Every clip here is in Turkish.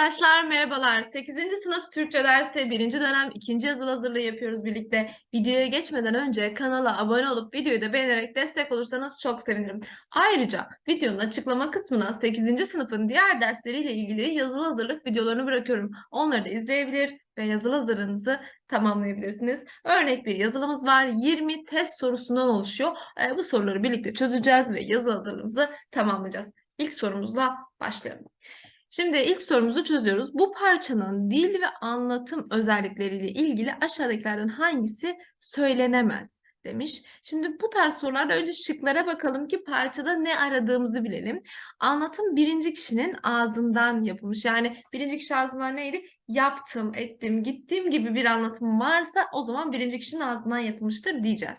Arkadaşlar merhabalar. 8. sınıf Türkçe dersi 1. dönem 2. yazılı hazırlığı yapıyoruz birlikte. Videoya geçmeden önce kanala abone olup videoyu da beğenerek destek olursanız çok sevinirim. Ayrıca videonun açıklama kısmına 8. sınıfın diğer dersleriyle ilgili yazılı hazırlık videolarını bırakıyorum. Onları da izleyebilir ve yazılı hazırlığınızı tamamlayabilirsiniz. Örnek bir yazılımız var. 20 test sorusundan oluşuyor. Ee, bu soruları birlikte çözeceğiz ve yazı hazırlığımızı tamamlayacağız. İlk sorumuzla başlayalım. Şimdi ilk sorumuzu çözüyoruz. Bu parçanın dil ve anlatım özellikleriyle ilgili aşağıdakilerden hangisi söylenemez demiş. Şimdi bu tarz sorularda önce şıklara bakalım ki parçada ne aradığımızı bilelim. Anlatım birinci kişinin ağzından yapılmış. Yani birinci kişi ağzından neydi? Yaptım, ettim, gittim gibi bir anlatım varsa o zaman birinci kişinin ağzından yapılmıştır diyeceğiz.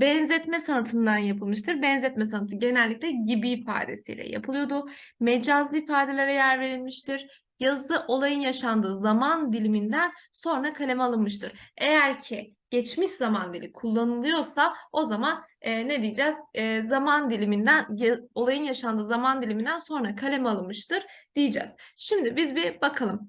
Benzetme sanatından yapılmıştır. Benzetme sanatı genellikle gibi ifadesiyle yapılıyordu. Mecazlı ifadelere yer verilmiştir. Yazı olayın yaşandığı zaman diliminden sonra kaleme alınmıştır. Eğer ki geçmiş zaman dili kullanılıyorsa o zaman e, ne diyeceğiz? E, zaman diliminden, olayın yaşandığı zaman diliminden sonra kaleme alınmıştır diyeceğiz. Şimdi biz bir bakalım.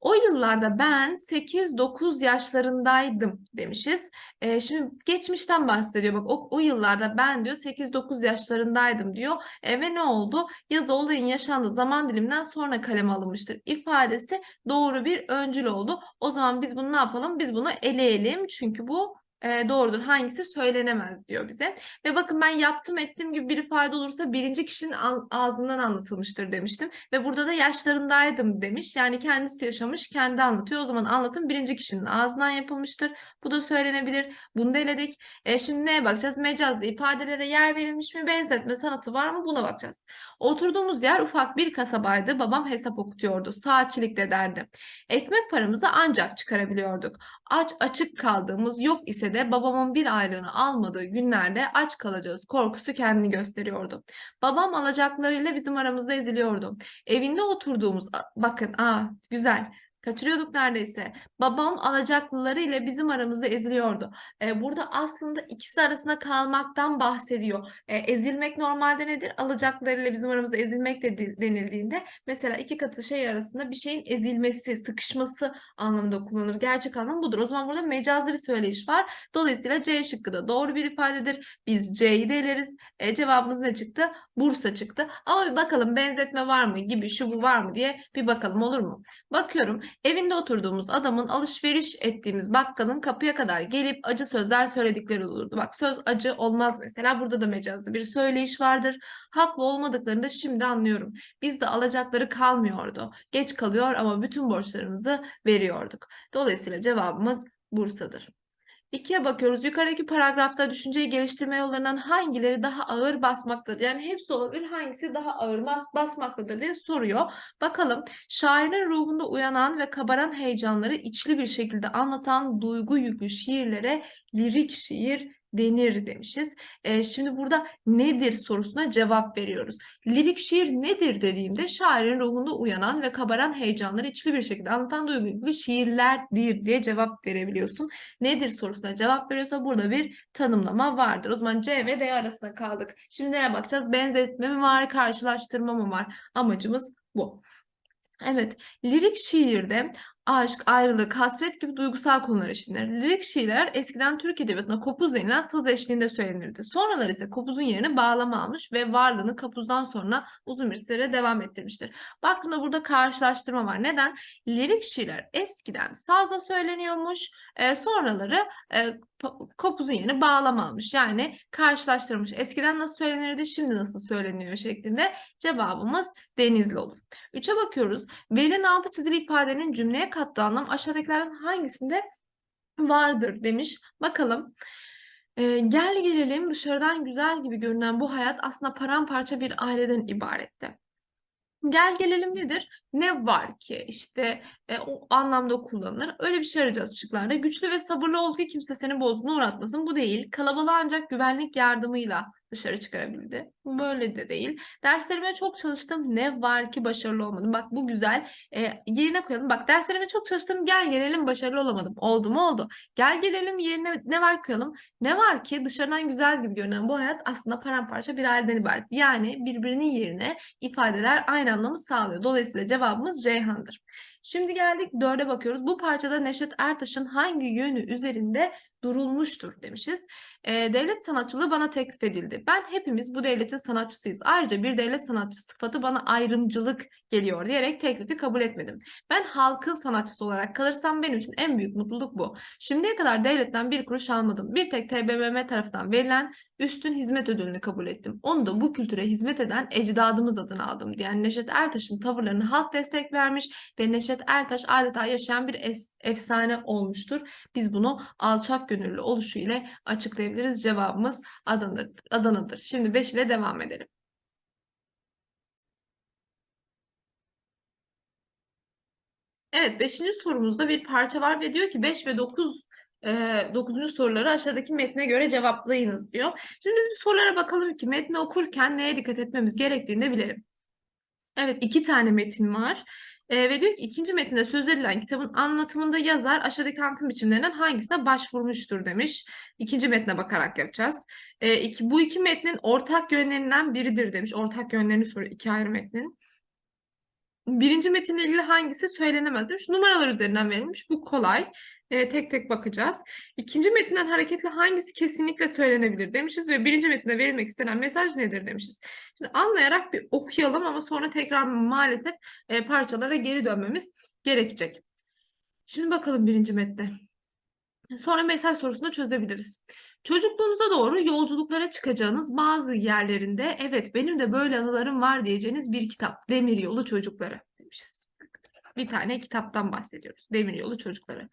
O yıllarda ben 8-9 yaşlarındaydım demişiz. Ee, şimdi geçmişten bahsediyor. Bak o, o yıllarda ben diyor 8-9 yaşlarındaydım diyor. E, ve ne oldu? Yazı olayın yaşandığı zaman diliminden sonra kaleme alınmıştır. İfadesi doğru bir öncül oldu. O zaman biz bunu ne yapalım? Biz bunu eleyelim. Çünkü bu e, doğrudur. Hangisi söylenemez diyor bize. Ve bakın ben yaptım ettim gibi bir ifade olursa birinci kişinin ağ- ağzından anlatılmıştır demiştim. Ve burada da yaşlarındaydım demiş. Yani kendisi yaşamış, kendi anlatıyor. O zaman anlatım birinci kişinin ağzından yapılmıştır. Bu da söylenebilir. Bunu da eledik. E, şimdi neye bakacağız? Mecazlı ifadelere yer verilmiş mi? Benzetme sanatı var mı? Buna bakacağız. Oturduğumuz yer ufak bir kasabaydı. Babam hesap okutuyordu. Saatçilikte derdi. Ekmek paramızı ancak çıkarabiliyorduk. Aç açık kaldığımız yok ise de babamın bir aylığını almadığı günlerde aç kalacağız korkusu kendini gösteriyordu. Babam alacaklarıyla bizim aramızda eziliyordu. Evinde oturduğumuz bakın aa güzel kaçırıyorduk neredeyse. Babam alacaklılarıyla bizim aramızda eziliyordu. Ee, burada aslında ikisi arasında kalmaktan bahsediyor. Ee, ezilmek normalde nedir? Alacaklılarıyla bizim aramızda ezilmek de di- denildiğinde mesela iki katı şey arasında bir şeyin ezilmesi, sıkışması anlamında kullanılır. Gerçek anlamı budur. O zaman burada mecazlı bir söyleyiş var. Dolayısıyla C şıkkı da doğru bir ifadedir. Biz C'yi de eleriz. E, cevabımız ne çıktı? Bursa çıktı. Ama bir bakalım benzetme var mı gibi şu bu var mı diye bir bakalım olur mu? Bakıyorum evinde oturduğumuz adamın alışveriş ettiğimiz bakkalın kapıya kadar gelip acı sözler söyledikleri olurdu. Bak söz acı olmaz mesela. Burada da mecazlı bir söyleyiş vardır. Haklı olmadıklarını da şimdi anlıyorum. Bizde alacakları kalmıyordu. Geç kalıyor ama bütün borçlarımızı veriyorduk. Dolayısıyla cevabımız Bursa'dır. İkiye bakıyoruz. Yukarıdaki paragrafta düşünceyi geliştirme yollarından hangileri daha ağır basmaktadır? Yani hepsi olabilir. Hangisi daha ağır bas basmaktadır diye soruyor. Bakalım. Şairin ruhunda uyanan ve kabaran heyecanları içli bir şekilde anlatan duygu yüklü şiirlere lirik şiir denir demişiz. Ee, şimdi burada nedir sorusuna cevap veriyoruz. Lirik şiir nedir dediğimde şairin ruhunda uyanan ve kabaran heyecanları içli bir şekilde anlatan duygu yüklü şiirlerdir diye cevap verebiliyorsun nedir sorusuna cevap veriyorsa burada bir tanımlama vardır. O zaman C ve D arasında kaldık. Şimdi neye bakacağız? Benzetme mi var, karşılaştırma mı var? Amacımız bu. Evet, lirik şiirde aşk, ayrılık, hasret gibi duygusal konular işlenir. Lirik şiirler eskiden Türk Edebiyatı'nda kopuz denilen saz eşliğinde söylenirdi. Sonralar ise kopuzun yerini bağlama almış ve varlığını kopuzdan sonra uzun bir süre devam ettirmiştir. Baktığında burada karşılaştırma var. Neden? Lirik şiirler eskiden sazla söyleniyormuş, e, sonraları e, kopuzun yerini bağlama almış. Yani karşılaştırmış. Eskiden nasıl söylenirdi, şimdi nasıl söyleniyor şeklinde cevabımız Denizli olur. Üçe bakıyoruz. Verilen altı çizili ifadenin cümleye kattığı anlam aşağıdakilerden hangisinde vardır demiş. Bakalım. Ee, gel gelelim dışarıdan güzel gibi görünen bu hayat aslında paramparça bir aileden ibaretti. Gel gelelim nedir? Ne var ki? İşte e, o anlamda kullanılır. Öyle bir şey arayacağız şıklarda. Güçlü ve sabırlı ol ki kimse seni bozguna uğratmasın. Bu değil. Kalabalığa ancak güvenlik yardımıyla dışarı çıkarabildi. Böyle de değil. Derslerime çok çalıştım. Ne var ki başarılı olmadım. Bak bu güzel. E, yerine koyalım. Bak derslerime çok çalıştım. Gel gelelim başarılı olamadım. Oldu mu oldu. Gel gelelim yerine ne var koyalım. Ne var ki dışarıdan güzel gibi görünen bu hayat aslında paramparça bir halden ibaret. Yani birbirinin yerine ifadeler aynı anlamı sağlıyor. Dolayısıyla cevabımız Ceyhan'dır. Şimdi geldik dörde bakıyoruz. Bu parçada Neşet Ertaş'ın hangi yönü üzerinde durulmuştur demişiz. E, devlet sanatçılığı bana teklif edildi. Ben hepimiz bu devletin sanatçısıyız. Ayrıca bir devlet sanatçısı sıfatı bana ayrımcılık geliyor diyerek teklifi kabul etmedim. Ben halkın sanatçısı olarak kalırsam benim için en büyük mutluluk bu. Şimdiye kadar devletten bir kuruş almadım. Bir tek TBMM tarafından verilen üstün hizmet ödülünü kabul ettim. Onu da bu kültüre hizmet eden ecdadımız adına aldım diyen Neşet Ertaş'ın tavırlarını halk destek vermiş ve Neşet Ertaş adeta yaşayan bir efsane olmuştur. Biz bunu alçak gönüllü oluşu ile açıklayabiliriz. Cevabımız Adana'dır. Adana'dır. Şimdi 5 ile devam edelim. Evet, 5. sorumuzda bir parça var ve diyor ki 5 ve 9 e, 9. soruları aşağıdaki metne göre cevaplayınız diyor. Şimdi biz bir sorulara bakalım ki metni okurken neye dikkat etmemiz gerektiğini de bilelim. Evet, iki tane metin var. E, ve diyor ki ikinci metinde söz edilen kitabın anlatımında yazar aşağıdaki anlatım biçimlerinden hangisine başvurmuştur demiş. İkinci metne bakarak yapacağız. E, iki, bu iki metnin ortak yönlerinden biridir demiş. Ortak yönlerini soruyor iki ayrı metnin. Birinci metinle ilgili hangisi söylenemez demiş. Numaralar üzerinden verilmiş. Bu kolay. E, tek tek bakacağız. İkinci metinden hareketle hangisi kesinlikle söylenebilir demişiz ve birinci metinde verilmek istenen mesaj nedir demişiz. Şimdi anlayarak bir okuyalım ama sonra tekrar maalesef e, parçalara geri dönmemiz gerekecek. Şimdi bakalım birinci metne. Sonra mesaj sorusunu çözebiliriz. Çocukluğunuza doğru yolculuklara çıkacağınız bazı yerlerinde evet benim de böyle anılarım var diyeceğiniz bir kitap. Demiryolu Çocukları demişiz. Bir tane kitaptan bahsediyoruz. Demiryolu Çocukları.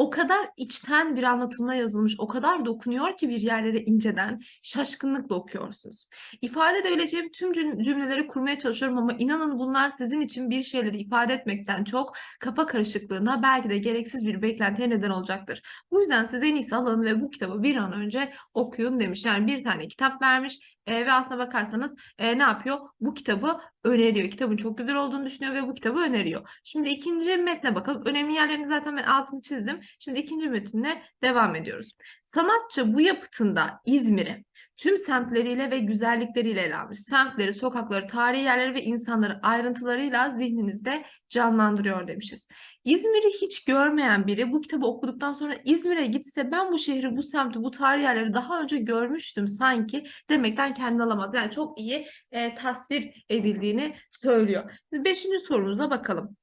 O kadar içten bir anlatımla yazılmış, o kadar dokunuyor ki bir yerlere inceden şaşkınlıkla okuyorsunuz. İfade edebileceğim tüm cüm- cümleleri kurmaya çalışıyorum ama inanın bunlar sizin için bir şeyleri ifade etmekten çok kafa karışıklığına belki de gereksiz bir beklentiye neden olacaktır. Bu yüzden siz en iyisi alın ve bu kitabı bir an önce okuyun demiş. Yani bir tane kitap vermiş e, ve aslına bakarsanız e, ne yapıyor? Bu kitabı öneriyor. Kitabın çok güzel olduğunu düşünüyor ve bu kitabı öneriyor. Şimdi ikinci metne bakalım. Önemli yerlerini zaten ben altını çizdim. Şimdi ikinci metinle devam ediyoruz. Sanatçı bu yapıtında İzmir'i tüm semtleriyle ve güzellikleriyle ele almış. Semtleri, sokakları, tarihi yerleri ve insanları ayrıntılarıyla zihninizde canlandırıyor demişiz. İzmir'i hiç görmeyen biri bu kitabı okuduktan sonra İzmir'e gitse ben bu şehri, bu semti, bu tarihi yerleri daha önce görmüştüm sanki demekten kendini alamaz. Yani çok iyi e, tasvir edildiğini söylüyor. Beşinci sorumuza bakalım.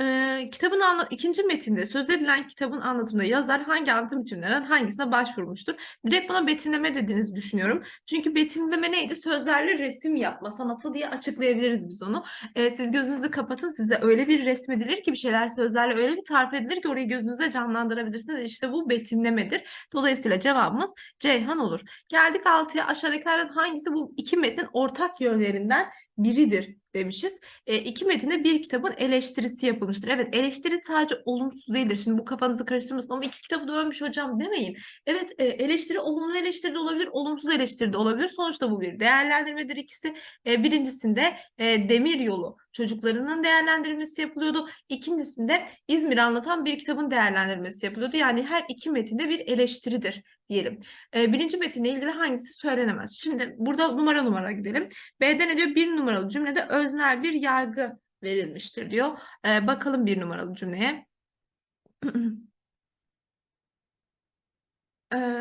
Ee, kitabın ikinci metinde söz edilen kitabın anlatımında yazar hangi anlatım biçimlerinden hangisine başvurmuştur? Direkt buna betimleme dediğinizi düşünüyorum. Çünkü betimleme neydi? Sözlerle resim yapma sanatı diye açıklayabiliriz biz onu. Ee, siz gözünüzü kapatın size öyle bir resmedilir ki bir şeyler sözlerle öyle bir tarif edilir ki orayı gözünüze canlandırabilirsiniz. İşte bu betimlemedir. Dolayısıyla cevabımız Ceyhan olur. Geldik altıya aşağıdakilerden hangisi bu iki metnin ortak yönlerinden biridir demişiz. E, iki metinde bir kitabın eleştirisi yapılmıştır. Evet eleştiri sadece olumsuz değildir. Şimdi bu kafanızı karıştırmasın ama iki kitabı da övmüş hocam demeyin. Evet e, eleştiri olumlu eleştiri de olabilir, olumsuz eleştiri de olabilir. Sonuçta bu bir değerlendirmedir ikisi. E, birincisinde e, demir yolu çocuklarının değerlendirilmesi yapılıyordu. İkincisinde İzmir'i anlatan bir kitabın değerlendirilmesi yapılıyordu. Yani her iki metinde bir eleştiridir diyelim. E, birinci metinle ilgili hangisi söylenemez? Şimdi burada numara numara gidelim. B'de ne diyor? Bir numaralı cümlede öznel bir yargı verilmiştir diyor. E, bakalım bir numaralı cümleye.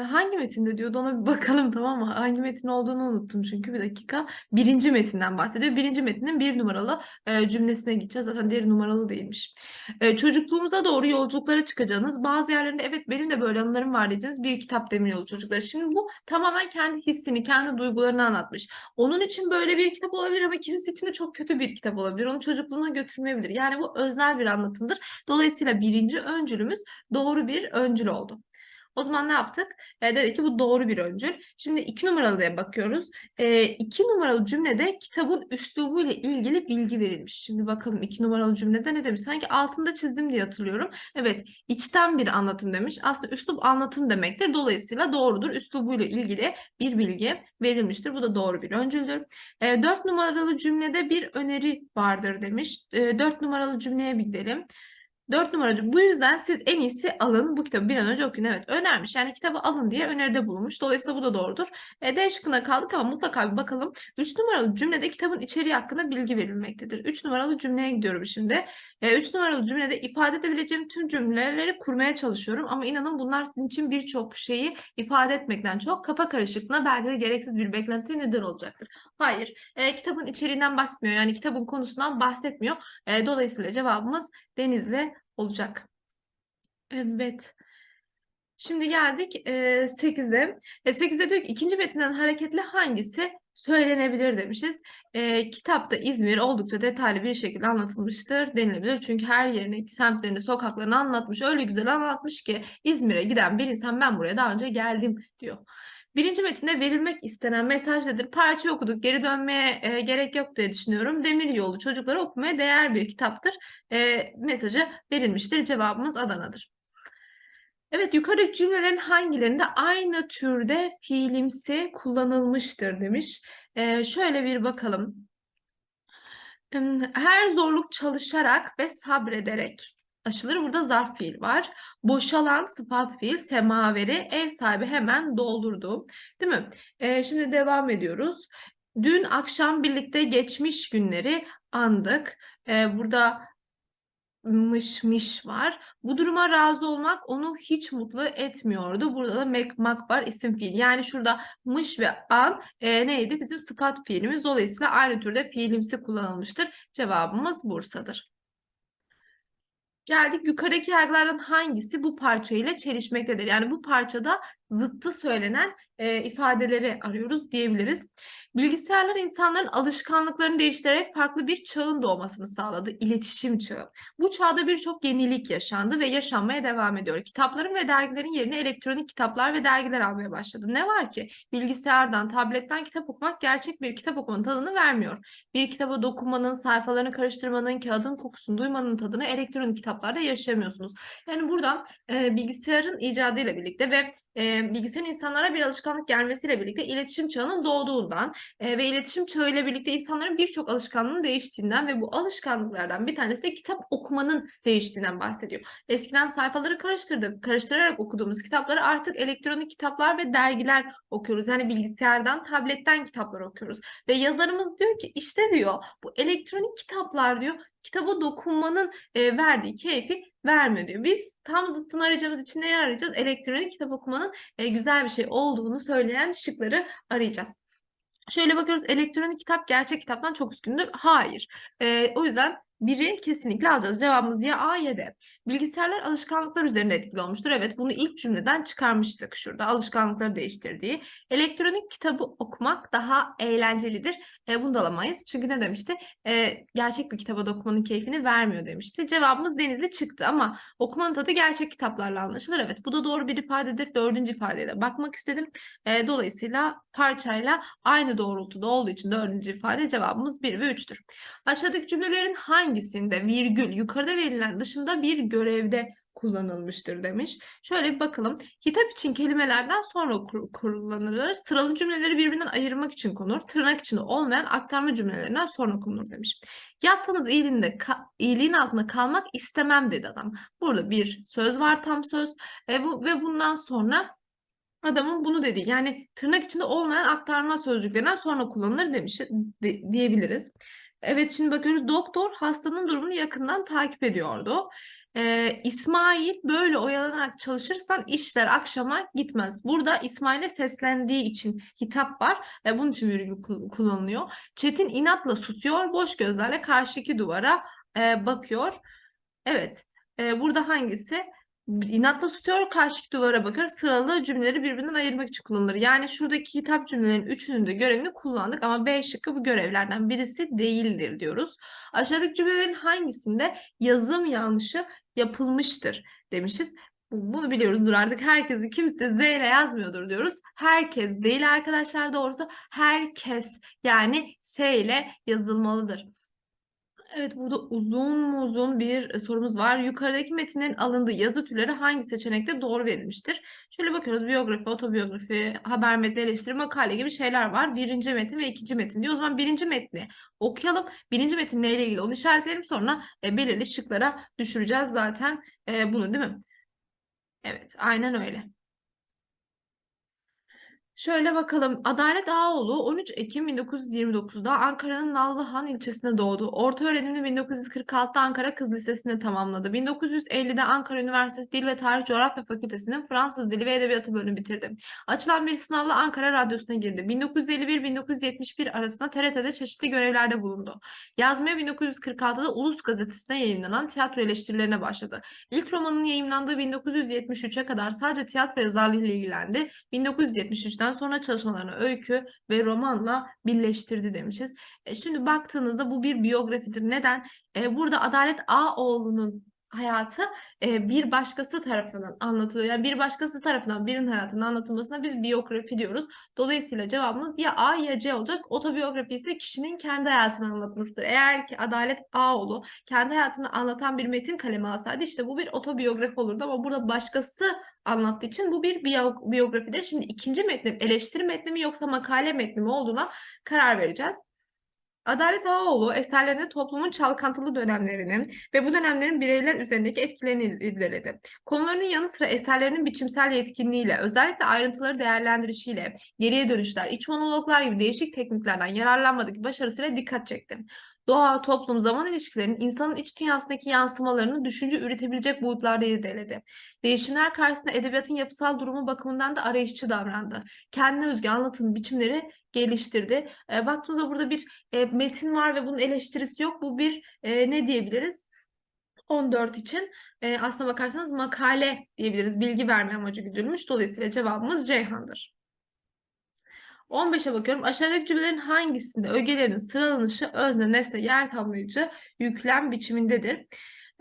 Hangi metinde diyordu ona bir bakalım tamam mı? Hangi metin olduğunu unuttum çünkü bir dakika. Birinci metinden bahsediyor. Birinci metnin bir numaralı e, cümlesine gideceğiz. Zaten diğeri numaralı değilmiş. E, çocukluğumuza doğru yolculuklara çıkacağınız bazı yerlerinde evet benim de böyle anılarım var diyeceğiniz bir kitap Demiryolu Çocukları. Şimdi bu tamamen kendi hissini, kendi duygularını anlatmış. Onun için böyle bir kitap olabilir ama kimisi için de çok kötü bir kitap olabilir. Onu çocukluğuna götürmeyebilir. Yani bu öznel bir anlatımdır. Dolayısıyla birinci öncülümüz doğru bir öncül oldu. O zaman ne yaptık? E, dedik ki bu doğru bir öncül. Şimdi iki numaralıya bakıyoruz. E, iki numaralı cümlede kitabın üslubuyla ilgili bilgi verilmiş. Şimdi bakalım iki numaralı cümlede ne demiş? Sanki altında çizdim diye hatırlıyorum. Evet, içten bir anlatım demiş. Aslında üslup anlatım demektir. Dolayısıyla doğrudur. Üslubuyla ilgili bir bilgi verilmiştir. Bu da doğru bir öncüldür. E, dört numaralı cümlede bir öneri vardır demiş. E, dört numaralı cümleye bir gidelim. Dört numaracı. Bu yüzden siz en iyisi alın. Bu kitabı bir an önce okuyun. Evet önermiş. Yani kitabı alın diye öneride bulunmuş. Dolayısıyla bu da doğrudur. E, D şıkkına kaldık ama mutlaka bir bakalım. Üç numaralı cümlede kitabın içeriği hakkında bilgi verilmektedir. Üç numaralı cümleye gidiyorum şimdi. E, üç numaralı cümlede ifade edebileceğim tüm cümleleri kurmaya çalışıyorum. Ama inanın bunlar sizin için birçok şeyi ifade etmekten çok kafa karışıklığına belki de gereksiz bir beklenti neden olacaktır. Hayır. E, kitabın içeriğinden bahsetmiyor. Yani kitabın konusundan bahsetmiyor. E, dolayısıyla cevabımız Denizli olacak. Evet. Şimdi geldik e, 8'e. E, 8'de diyor ki ikinci metinden hareketle hangisi söylenebilir demişiz. E, kitapta İzmir oldukça detaylı bir şekilde anlatılmıştır denilebilir. Çünkü her yerini, semtlerini, sokaklarını anlatmış. Öyle güzel anlatmış ki İzmir'e giden bir insan ben buraya daha önce geldim diyor. Birinci metinde verilmek istenen mesaj nedir? Parça okuduk, geri dönmeye e, gerek yok diye düşünüyorum. Demiryolu çocuklara okumaya değer bir kitaptır. E, mesajı verilmiştir. Cevabımız Adana'dır. Evet, yukarıdaki cümlelerin hangilerinde aynı türde fiilimsi kullanılmıştır demiş. E, şöyle bir bakalım. Her zorluk çalışarak ve sabrederek aşılır. Burada zarf fiil var. Boşalan sıfat fiil semaveri ev sahibi hemen doldurdu. Değil mi? Ee, şimdi devam ediyoruz. Dün akşam birlikte geçmiş günleri andık. Ee, burada mış var. Bu duruma razı olmak onu hiç mutlu etmiyordu. Burada da mekmak var isim fiil. Yani şurada mış ve an e, neydi? Bizim sıfat fiilimiz. Dolayısıyla aynı türde fiilimsi kullanılmıştır. Cevabımız Bursa'dır. Geldik yukarıdaki yargılardan hangisi bu parça ile çelişmektedir? Yani bu parçada zıttı söylenen e, ifadeleri arıyoruz diyebiliriz. Bilgisayarlar insanların alışkanlıklarını değiştirerek farklı bir çağın doğmasını sağladı. İletişim çağı. Bu çağda birçok yenilik yaşandı ve yaşanmaya devam ediyor. Kitapların ve dergilerin yerine elektronik kitaplar ve dergiler almaya başladı. Ne var ki? Bilgisayardan, tabletten kitap okumak gerçek bir kitap okumanın tadını vermiyor. Bir kitaba dokunmanın, sayfalarını karıştırmanın, kağıdın kokusunu duymanın tadını elektronik kitaplarda yaşayamıyorsunuz. Yani burada e, bilgisayarın icadıyla birlikte ve e, bilgisayarın insanlara bir alışkanlık gelmesiyle birlikte iletişim çağının doğduğundan e, ve iletişim çağıyla birlikte insanların birçok alışkanlığının değiştiğinden ve bu alışkanlıklardan bir tanesi de kitap okumanın değiştiğinden bahsediyor. Eskiden sayfaları karıştırdık, karıştırarak okuduğumuz kitapları artık elektronik kitaplar ve dergiler okuyoruz. Yani bilgisayardan, tabletten kitaplar okuyoruz. Ve yazarımız diyor ki işte diyor bu elektronik kitaplar diyor kitaba dokunmanın e, verdiği keyfi vermiyor diyor. Biz tam zıttını arayacağımız için neyi arayacağız? Elektronik kitap okumanın e, güzel bir şey olduğunu söyleyen şıkları arayacağız. Şöyle bakıyoruz elektronik kitap gerçek kitaptan çok üstündür. Hayır. E, o yüzden biri kesinlikle alacağız. Cevabımız ya A ya D. Bilgisayarlar alışkanlıklar üzerinde etkili olmuştur. Evet bunu ilk cümleden çıkarmıştık şurada. Alışkanlıkları değiştirdiği. Elektronik kitabı okumak daha eğlencelidir. E, bunu da alamayız. Çünkü ne demişti? E, gerçek bir kitaba da okumanın keyfini vermiyor demişti. Cevabımız Denizli çıktı ama okumanın tadı gerçek kitaplarla anlaşılır. Evet bu da doğru bir ifadedir. Dördüncü ifadeye de bakmak istedim. E, dolayısıyla parçayla aynı doğrultuda olduğu için dördüncü ifade cevabımız 1 ve 3'tür. Aşağıdaki cümlelerin hangisinde virgül yukarıda verilen dışında bir görevde kullanılmıştır demiş. Şöyle bir bakalım. Hitap için kelimelerden sonra kullanılır. Sıralı cümleleri birbirinden ayırmak için konur. Tırnak içinde olmayan aktarma cümlelerinden sonra konur demiş. Yaptığınız iyiliğinde iyiliğin altında kalmak istemem dedi adam. Burada bir söz var tam söz. E, bu, ve bundan sonra Adamın bunu dediği yani tırnak içinde olmayan aktarma sözcüklerinden sonra kullanılır demiş de- diyebiliriz. Evet şimdi bakıyoruz doktor hastanın durumunu yakından takip ediyordu. Ee, İsmail böyle oyalanarak çalışırsan işler akşama gitmez. Burada İsmail'e seslendiği için hitap var. ve bunun için virgül kul- kullanılıyor. Çetin inatla susuyor, boş gözlerle karşıki duvara e, bakıyor. Evet, e, burada hangisi? İnatla susuyor, karşıki duvara bakar. Sıralı cümleleri birbirinden ayırmak için kullanılır. Yani şuradaki hitap cümlelerin üçünün de görevini kullandık ama B şıkkı bu görevlerden birisi değildir diyoruz. Aşağıdaki cümlelerin hangisinde yazım yanlışı yapılmıştır demişiz. Bu- Bunu biliyoruzdur artık. Herkesi kimse Z ile yazmıyordur diyoruz. Herkes değil arkadaşlar doğrusu. Herkes yani S ile yazılmalıdır. Evet burada uzun uzun bir e, sorumuz var. Yukarıdaki metinlerin alındığı yazı türleri hangi seçenekte doğru verilmiştir? Şöyle bakıyoruz. Biyografi, otobiyografi, haber metni, eleştiri, makale gibi şeyler var. Birinci metin ve ikinci metin diyor. O zaman birinci metni okuyalım. Birinci metin neyle ilgili onu işaretleyelim. Sonra e, belirli şıklara düşüreceğiz zaten e, bunu değil mi? Evet, aynen öyle. Şöyle bakalım. Adalet Ağaoğlu 13 Ekim 1929'da Ankara'nın Nallıhan ilçesinde doğdu. Orta öğrenimini 1946'da Ankara Kız Lisesi'nde tamamladı. 1950'de Ankara Üniversitesi Dil ve Tarih Coğrafya Fakültesi'nin Fransız Dili ve Edebiyatı bölümünü bitirdi. Açılan bir sınavla Ankara Radyosu'na girdi. 1951-1971 arasında TRT'de çeşitli görevlerde bulundu. Yazmaya 1946'da Ulus Gazetesi'ne yayımlanan tiyatro eleştirilerine başladı. İlk romanının yayımlandığı 1973'e kadar sadece tiyatro yazarlığıyla ilgilendi. 1973'ten sonra çalışmalarını öykü ve romanla birleştirdi demişiz. E, şimdi baktığınızda bu bir biyografidir. Neden? E, burada Adalet Ağaoğlu'nun hayatı e, bir başkası tarafından anlatılıyor. Yani bir başkası tarafından birinin hayatının anlatılmasına biz biyografi diyoruz. Dolayısıyla cevabımız ya A ya C olacak. Otobiyografi ise kişinin kendi hayatını anlatmasıdır. Eğer ki Adalet Ağaoğlu kendi hayatını anlatan bir metin kaleme alsaydı işte bu bir otobiyografi olurdu ama burada başkası anlattığı için bu bir biyo- biyografidir. Şimdi ikinci metnin eleştiri metni mi yoksa makale metni mi olduğuna karar vereceğiz. Adalet Ağaoğlu eserlerinde toplumun çalkantılı dönemlerini ve bu dönemlerin bireyler üzerindeki etkilerini irdeledi. Konularının yanı sıra eserlerinin biçimsel yetkinliğiyle, özellikle ayrıntıları değerlendirişiyle, geriye dönüşler, iç monologlar gibi değişik tekniklerden yararlanmadaki başarısıyla dikkat çekti. Doğa, toplum, zaman ilişkilerinin insanın iç dünyasındaki yansımalarını düşünce üretebilecek boyutlarda irdeledi. Değişimler karşısında edebiyatın yapısal durumu bakımından da arayışçı davrandı. Kendine özgü anlatım biçimleri geliştirdi. E, baktığımızda burada bir e, metin var ve bunun eleştirisi yok. Bu bir e, ne diyebiliriz? 14 için e, aslına bakarsanız makale diyebiliriz. Bilgi verme amacı güdülmüş. Dolayısıyla cevabımız Ceyhan'dır. 15'e bakıyorum. Aşağıdaki cümlelerin hangisinde ögelerin sıralanışı özne, nesne, yer tamlayıcı yüklem biçimindedir?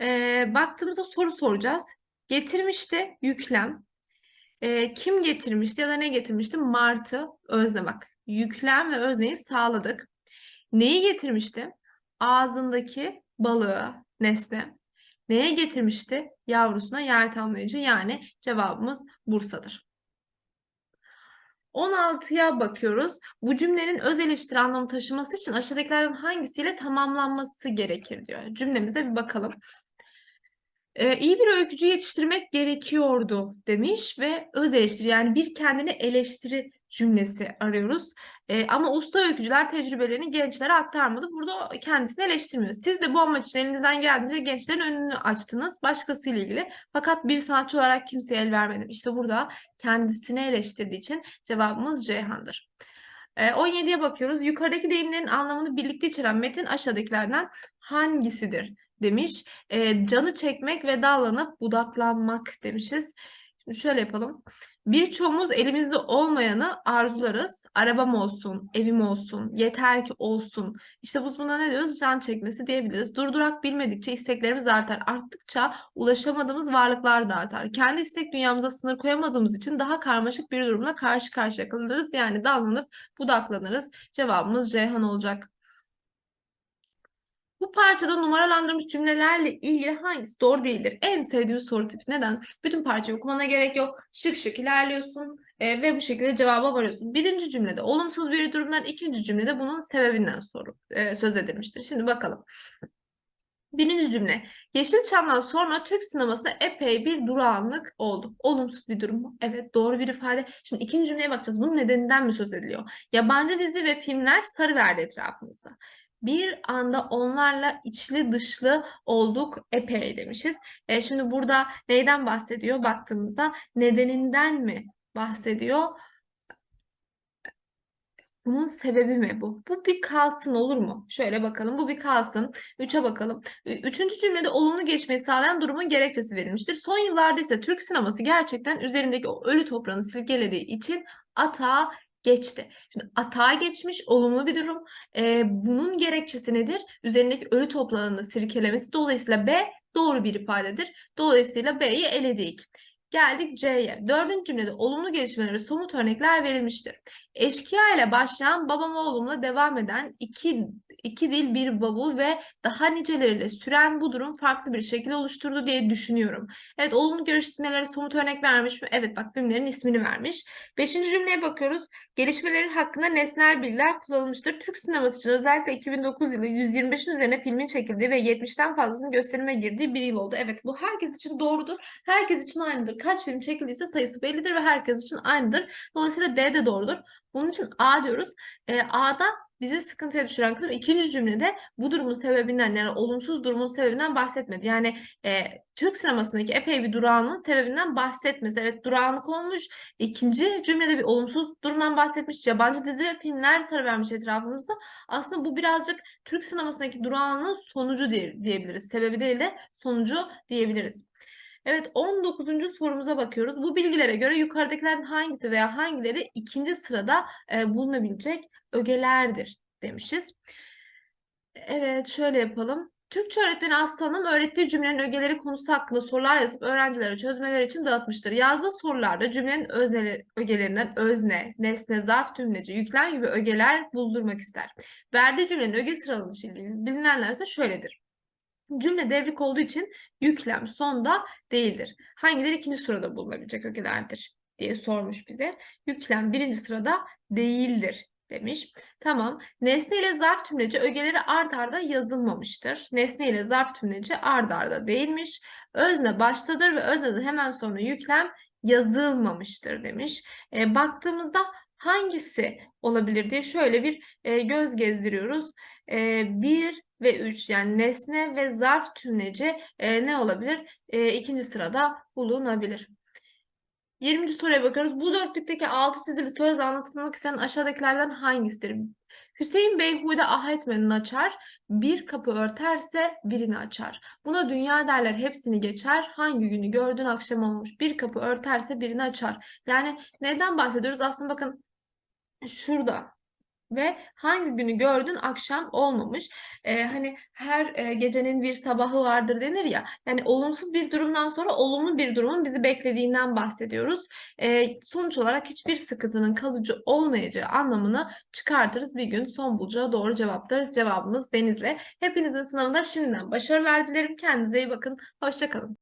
E, baktığımızda soru soracağız. Getirmişti yüklem. E, kim getirmişti ya da ne getirmişti? Martı, özne bak. Yüklem ve özneyi sağladık. Neyi getirmişti? Ağzındaki balığı, nesne. Neye getirmişti? Yavrusuna yer tamlayıcı yani cevabımız Bursa'dır. 16'ya bakıyoruz. Bu cümlenin öz eleştiri anlamı taşıması için aşağıdakilerden hangisiyle tamamlanması gerekir diyor. Cümlemize bir bakalım. Ee, iyi bir öykücü yetiştirmek gerekiyordu demiş ve öz eleştiri yani bir kendini eleştiri cümlesi arıyoruz. Ee, ama usta öykücüler tecrübelerini gençlere aktarmadı. Burada kendisini eleştirmiyor. Siz de bu amaç için elinizden geldiğince gençlerin önünü açtınız başkasıyla ilgili. Fakat bir sanatçı olarak kimseye el vermedim. İşte burada kendisini eleştirdiği için cevabımız Ceyhan'dır. Ee, 17'ye bakıyoruz. Yukarıdaki deyimlerin anlamını birlikte içeren metin aşağıdakilerden hangisidir demiş. Ee, canı çekmek ve dallanıp budaklanmak demişiz. Şimdi şöyle yapalım. Birçoğumuz elimizde olmayanı arzularız. Arabam olsun, evim olsun, yeter ki olsun. İşte biz buna ne diyoruz? Can çekmesi diyebiliriz. Durdurak bilmedikçe isteklerimiz artar. Arttıkça ulaşamadığımız varlıklar da artar. Kendi istek dünyamıza sınır koyamadığımız için daha karmaşık bir durumla karşı karşıya kalırız. Yani dallanıp budaklanırız. Cevabımız Ceyhan olacak. Bu parçada numaralandırılmış cümlelerle ilgili hangisi doğru değildir? En sevdiğim soru tipi. Neden? Bütün parçayı okumana gerek yok. Şık şık ilerliyorsun e, ve bu şekilde cevaba varıyorsun. Birinci cümlede olumsuz bir durumdan, ikinci cümlede bunun sebebinden soru e, söz edilmiştir. Şimdi bakalım. Birinci cümle. Yeşilçam'dan sonra Türk sinemasında epey bir durağanlık oldu. Olumsuz bir durum mu? Evet doğru bir ifade. Şimdi ikinci cümleye bakacağız. Bunun nedeninden mi söz ediliyor? Yabancı dizi ve filmler sarıverdi etrafımızda. Bir anda onlarla içli dışlı olduk epey demişiz. E, şimdi burada neyden bahsediyor baktığımızda nedeninden mi bahsediyor? Bunun sebebi mi bu? Bu bir kalsın olur mu? Şöyle bakalım. Bu bir kalsın. Üçe bakalım. Üçüncü cümlede olumlu geçmeyi sağlayan durumun gerekçesi verilmiştir. Son yıllarda ise Türk sineması gerçekten üzerindeki o ölü toprağını silkelediği için atağa geçti. Şimdi atağa geçmiş olumlu bir durum. Ee, bunun gerekçesi nedir? Üzerindeki ölü toprağını sirkelemesi. Dolayısıyla B doğru bir ifadedir. Dolayısıyla B'yi eledik. Geldik C'ye. Dördüncü cümlede olumlu gelişmeleri somut örnekler verilmiştir. Eşkıya ile başlayan babam oğlumla devam eden iki, iki dil bir bavul ve daha niceleriyle süren bu durum farklı bir şekilde oluşturdu diye düşünüyorum. Evet olumlu gelişmeleri somut örnek vermiş mi? Evet bak filmlerin ismini vermiş. Beşinci cümleye bakıyoruz. Gelişmelerin hakkında nesnel bilgiler kullanılmıştır. Türk sineması için özellikle 2009 yılı 125'in üzerine filmin çekildiği ve 70'ten fazlasının gösterime girdiği bir yıl oldu. Evet bu herkes için doğrudur. Herkes için aynıdır. Kaç film çekildiyse sayısı bellidir ve herkes için aynıdır. Dolayısıyla D de doğrudur. Bunun için A diyoruz. E, A'da bizi sıkıntıya düşüren kısım ikinci cümlede bu durumun sebebinden yani olumsuz durumun sebebinden bahsetmedi. Yani e, Türk sinemasındaki epey bir durağanlığın sebebinden bahsetmesi. Evet durağanlık olmuş. İkinci cümlede bir olumsuz durumdan bahsetmiş. Yabancı dizi ve filmler sarıvermiş etrafımızda. Aslında bu birazcık Türk sinemasındaki durağanlığın sonucu diye, diyebiliriz. Sebebi değil de sonucu diyebiliriz. Evet 19. sorumuza bakıyoruz. Bu bilgilere göre yukarıdakilerden hangisi veya hangileri ikinci sırada e, bulunabilecek ögelerdir demişiz. Evet şöyle yapalım. Türkçe öğretmeni Aslı Hanım öğrettiği cümlenin ögeleri konusu hakkında sorular yazıp öğrencilere çözmeleri için dağıtmıştır. Yazdığı sorularda cümlenin özneleri, ögelerinden özne, nesne, zarf, tümleci, yüklem gibi ögeler buldurmak ister. Verdiği cümlenin öge sıralanışı bilinenler ise şöyledir. Cümle devrik olduğu için yüklem sonda değildir. Hangileri ikinci sırada bulunabilecek ögelerdir diye sormuş bize. Yüklem birinci sırada değildir demiş. Tamam. Nesne ile zarf tümleci ögeleri ard arda yazılmamıştır. Nesne ile zarf tümleci ard arda değilmiş. Özne baştadır ve özneden hemen sonra yüklem yazılmamıştır demiş. E, baktığımızda hangisi olabilir diye şöyle bir e, göz gezdiriyoruz. E, 1 ve 3 yani nesne ve zarf tümleci e, ne olabilir? E, ikinci sırada bulunabilir. 20. soruya bakıyoruz. Bu dörtlükteki altı çizili söz anlatılmak istenen aşağıdakilerden hangisidir? Hüseyin Beyhude ah etmeden açar, bir kapı örterse birini açar. Buna dünya derler hepsini geçer, hangi günü gördün akşam olmuş. Bir kapı örterse birini açar. Yani neden bahsediyoruz? Aslında bakın şurada ve hangi günü gördün akşam olmamış. Ee, hani her e, gecenin bir sabahı vardır denir ya. Yani olumsuz bir durumdan sonra olumlu bir durumun bizi beklediğinden bahsediyoruz. Ee, sonuç olarak hiçbir sıkıntının kalıcı olmayacağı anlamını çıkartırız. Bir gün son bulacağı doğru cevaptır. Cevabımız Denizli. Hepinizin sınavında şimdiden başarılar dilerim. Kendinize iyi bakın. Hoşçakalın.